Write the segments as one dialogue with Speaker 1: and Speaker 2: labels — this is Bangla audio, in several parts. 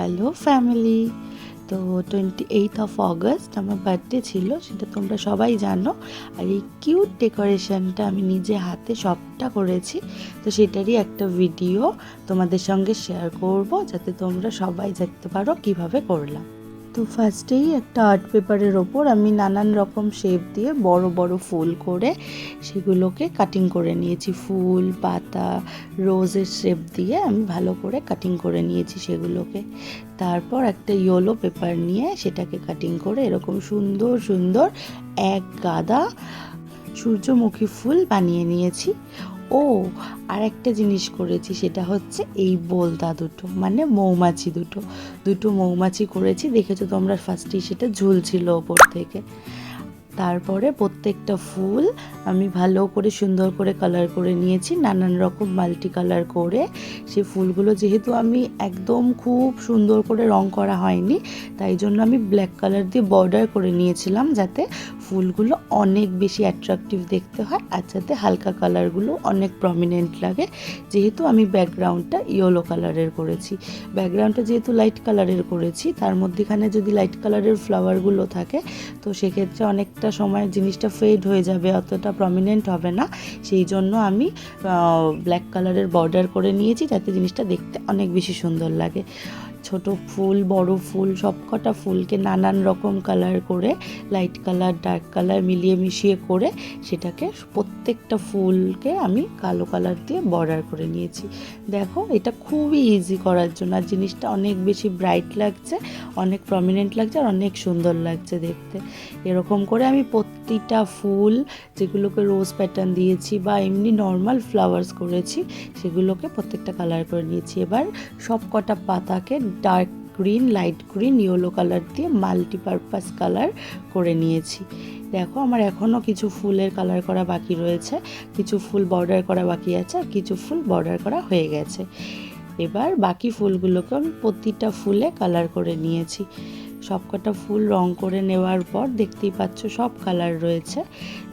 Speaker 1: হ্যালো ফ্যামিলি তো টোয়েন্টি এইথ অফ অগস্ট আমার বার্থডে ছিল, সেটা তোমরা সবাই জানো। আর এই কিউট ডেকোরেশনটা আমি নিজে হাতে সবটা করেছি, তো সেটারই একটা ভিডিও তোমাদের সঙ্গে শেয়ার করব, যাতে তোমরা সবাই দেখতে পারো কীভাবে করলাম। তো ফার্স্টেই একটা আর্ট পেপারের ওপর আমি নানান রকম শেপ দিয়ে বড় বড় ফুল করে সেগুলোকে কাটিং করে নিয়েছি। ফুল, পাতা রোজের শেপ দিয়ে আমি ভালো করে কাটিং করে নিয়েছি সেগুলোকে। তারপর একটা ইয়েলো পেপার নিয়ে সেটাকে কাটিং করে এরকম সুন্দর সুন্দর এক গাদা সূর্যমুখী ফুল বানিয়ে নিয়েছি। ও আর একটা জিনিস করেছি, সেটা হচ্ছে এই বোলতা দুটো মানে মৌমাছি দুটো। দুটো মৌমাছি করেছি, দেখেছ তোমরা ফার্স্টেই সেটা ঝুলছিল ওপর থেকে। তারপরে প্রত্যেকটা ফুল আমি ভালো করে সুন্দর করে কালার করে নিয়েছি, নানান রকম মাল্টি কালার করে। সেই ফুলগুলো যেহেতু আমি একদম খুব সুন্দর করে রং করা হয়নি, তাই জন্য আমি ব্ল্যাক কালার দিয়ে বর্ডার করে নিয়েছিলাম যাতে ফুলগুলো অনেক বেশি অ্যাট্রাকটিভ দেখতে হয় আর যাতে হালকা কালারগুলো অনেক প্রমিনেন্ট লাগে। যেহেতু আমি ব্যাকগ্রাউন্ডটা ইয়েলো কালারের করেছি। ব্যাকগ্রাউন্ডটা যেহেতু লাইট কালারের করেছি, তার মধ্যেখানে যদি লাইট কালারের ফ্লাওয়ারগুলো থাকে, তো সেক্ষেত্রে অনেকটা সময় জিনিসটা ফেড হয়ে যাবে, অতটা প্রমিনেন্ট হবে না। সেই জন্য আমি ব্ল্যাক কালারের বর্ডার করে নিয়েছি যাতে জিনিসটা দেখতে অনেক বেশি সুন্দর লাগে। ছোট ফুল, বড় ফুল, সবকটা ফুলকে নানান রকম কালার করে লাইট কালার ডার্ক কালার মিলিয়ে মিশিয়ে করে সেটাকে প্রত্যেকটা ফুলকে আমি কালো কালার দিয়ে বর্ডার করে নিয়েছি। দেখো, এটা খুবই ইজি করার জন্য আর জিনিসটা অনেক বেশি ব্রাইট লাগছে, অনেক প্রমিনেন্ট লাগছে আর অনেক সুন্দর লাগছে দেখতে। এরকম করে আমি প্রতিটা ফুল যেগুলোকে রোজ প্যাটার্ন দিয়েছি বা এমনি নর্মাল ফ্লাওয়ার্স করেছি সেগুলোকে প্রত্যেকটা কালার করে নিয়েছি। এবার সব কটা পাতাকে dark green light green yellow colour দিয়ে মাল্টিপারপাস কালার করে নিয়েছি। দেখো, আমার এখনও কিছু ফুলের কালার করা বাকি রয়েছে, কিছু ফুল বর্ডার করা বাকি আছে আর কিছু ফুল বর্ডার করা হয়ে গেছে। এবার বাকি ফুলগুলোকে আমি প্রতিটা ফুলে কালার করে নিয়েছি। সবকটা ফুল রং করে নেওয়ার পর দেখতেই পাচ্ছ সব কালার রয়েছে।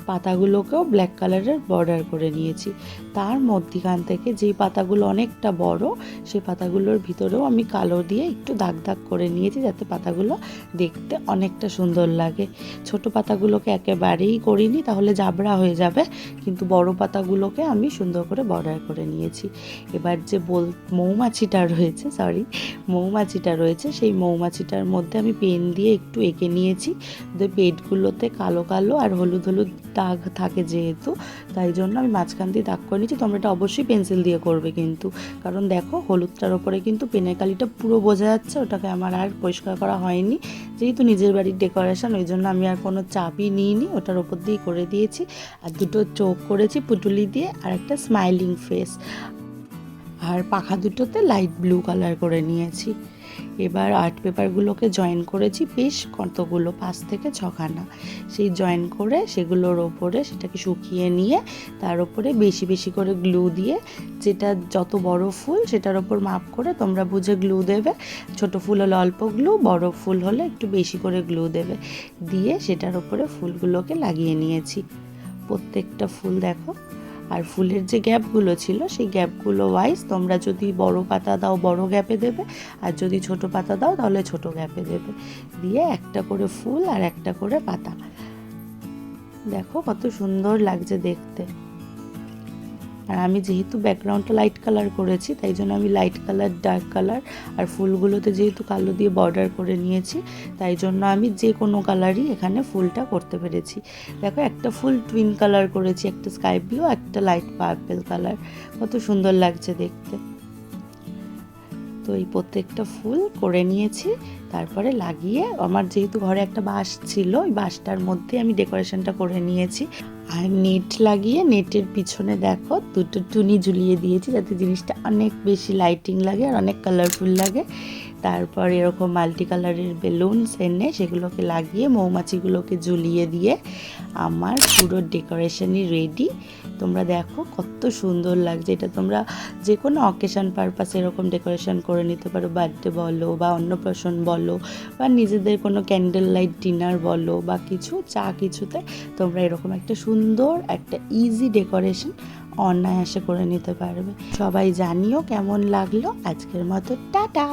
Speaker 1: পাতাগুলোকেও ব্ল্যাক কালারের বর্ডার করে নিয়েছি। তার মধ্যিখান থেকে যেই পাতাগুলো অনেকটা বড় সেই পাতাগুলোর ভিতরেও আমি কালো দিয়ে একটু দাগ দাগ করে নিয়েছি যাতে পাতাগুলো দেখতে অনেকটা সুন্দর লাগে। ছোট পাতাগুলোকে একেবারেই করিনি, তাহলে জাবড়া হয়ে যাবে, কিন্তু বড় পাতাগুলোকে আমি সুন্দর করে বর্ডার করে নিয়েছি। এবার যে বল মৌমাছিটা রয়েছে সরি মৌমাছিটা রয়েছে, সেই মৌমাছিটার মধ্যে আমি পেন দিয়ে একটু এঁকে নিয়েছি। ওদের পেটগুলোতে কালো কালো আর হলুদ হলুদ দাগ থাকে যেহেতু, তাই জন্য আমি মাঝখান দিয়ে দাগ করে নিয়েছি। তোমরা এটা অবশ্যই পেন্সিল দিয়ে করবে কিন্তু। কারণ দেখো, হলুদটার ওপরে কিন্তু পেনের কালিটা পুরো বোঝা যাচ্ছে, ওটাকে আমার আর পরিষ্কার করা হয়নি। যেহেতু নিজের বাড়ির ডেকোরেশন, ওই জন্য আমি আর কোনো চাপই নিইনি। ওটার ওপর দিয়েই করে দিয়েছি আর দুটো চোখ করেছি পুটুলি দিয়ে আর একটা স্মাইলিং ফেস। আর পাখা দুটোতে লাইট ব্লু কালার করে নিয়েছি। এবার আর্ট পেপারগুলোকে জয়েন করেছি বেশ কতগুলো, পাঁচ থেকে ছখানা। সেই জয়েন করে সেগুলোর ওপরে সেটাকে শুকিয়ে নিয়ে তার ওপরে বেশি বেশি করে গ্লু দিয়ে যেটা যত বড় ফুল সেটার ওপর মাপ করে তোমরা বুঝে গ্লু দেবে। ছোট ফুল হলে অল্প গ্লু বড় ফুল হলে একটু বেশি করে গ্লু দেবে। দিয়ে সেটার ওপরে ফুলগুলোকে লাগিয়ে নিয়েছি। প্রত্যেকটা ফুল দেখো আর ফুলের যে গ্যাপগুলো ছিল, সেই গ্যাপগুলো ওয়াইজ তোমরা যদি বড় পাতা দাও, বড় গ্যাপে দেবে। আর যদি ছোট পাতা দাও, তাহলে ছোট গ্যাপে দেবে। দিয়ে একটা করে ফুল আর একটা করে পাতা। দেখো কত সুন্দর লাগছে দেখতে। আর আমি যেহেতু ব্যাকগ্রাউন্ডটা লাইট কালার করেছি, তাই জন্য আমি লাইট কালার ডার্ক কালার আর ফুলগুলোতে যেহেতু কালো দিয়ে বর্ডার করে নিয়েছি, তাই জন্য আমি যে কোনো কালারই এখানে ফুলটা করতে পেরেছি। দেখো, একটা ফুল টুইন কালার করেছি, একটা স্কাই ব্লু একটা লাইট পার্পেল কালার কত সুন্দর লাগছে দেখতে। তো এই প্রত্যেকটা ফুল করে নিয়েছি। তারপরে লাগিয়ে আমার যেহেতু ঘরে একটা বাঁশ ছিল, ওই বাঁশটার মধ্যে আমি ডেকোরেশনটা করে নিয়েছি। আর নেট লাগিয়ে, নেটের পিছনে দেখো দুটো টুনি ঝুলিয়ে দিয়েছি যাতে জিনিসটা অনেক বেশি লাইটিং লাগে আর অনেক কালারফুল লাগে। তারপর এরকম মাল্টি কালারের বেলুনস এনে সেগুলোকে লাগিয়ে মৌমাছিগুলোকে ঝুলিয়ে দিয়ে আমার পুরো ডেকোরেশনই রেডি তোমরা দেখো কত সুন্দর লাগছে। এটা তোমরা যে কোনো অকেশন পারপাস এরকম ডেকোরেশন করে নিতে পারো। বার্থডে বলো বা অন্নপ্রাশন বলো বা নিজেদের কোনো ক্যান্ডেল লাইট ডিনার বলো বা কিছু, চা কিছুতে তোমরা এরকম একটা সুন্দর, একটা ইজি ডেকোরেশন অনায়াসে করে নিতে পারবে। সবাই জানিও কেমন লাগল। আজকের মতো টাটা!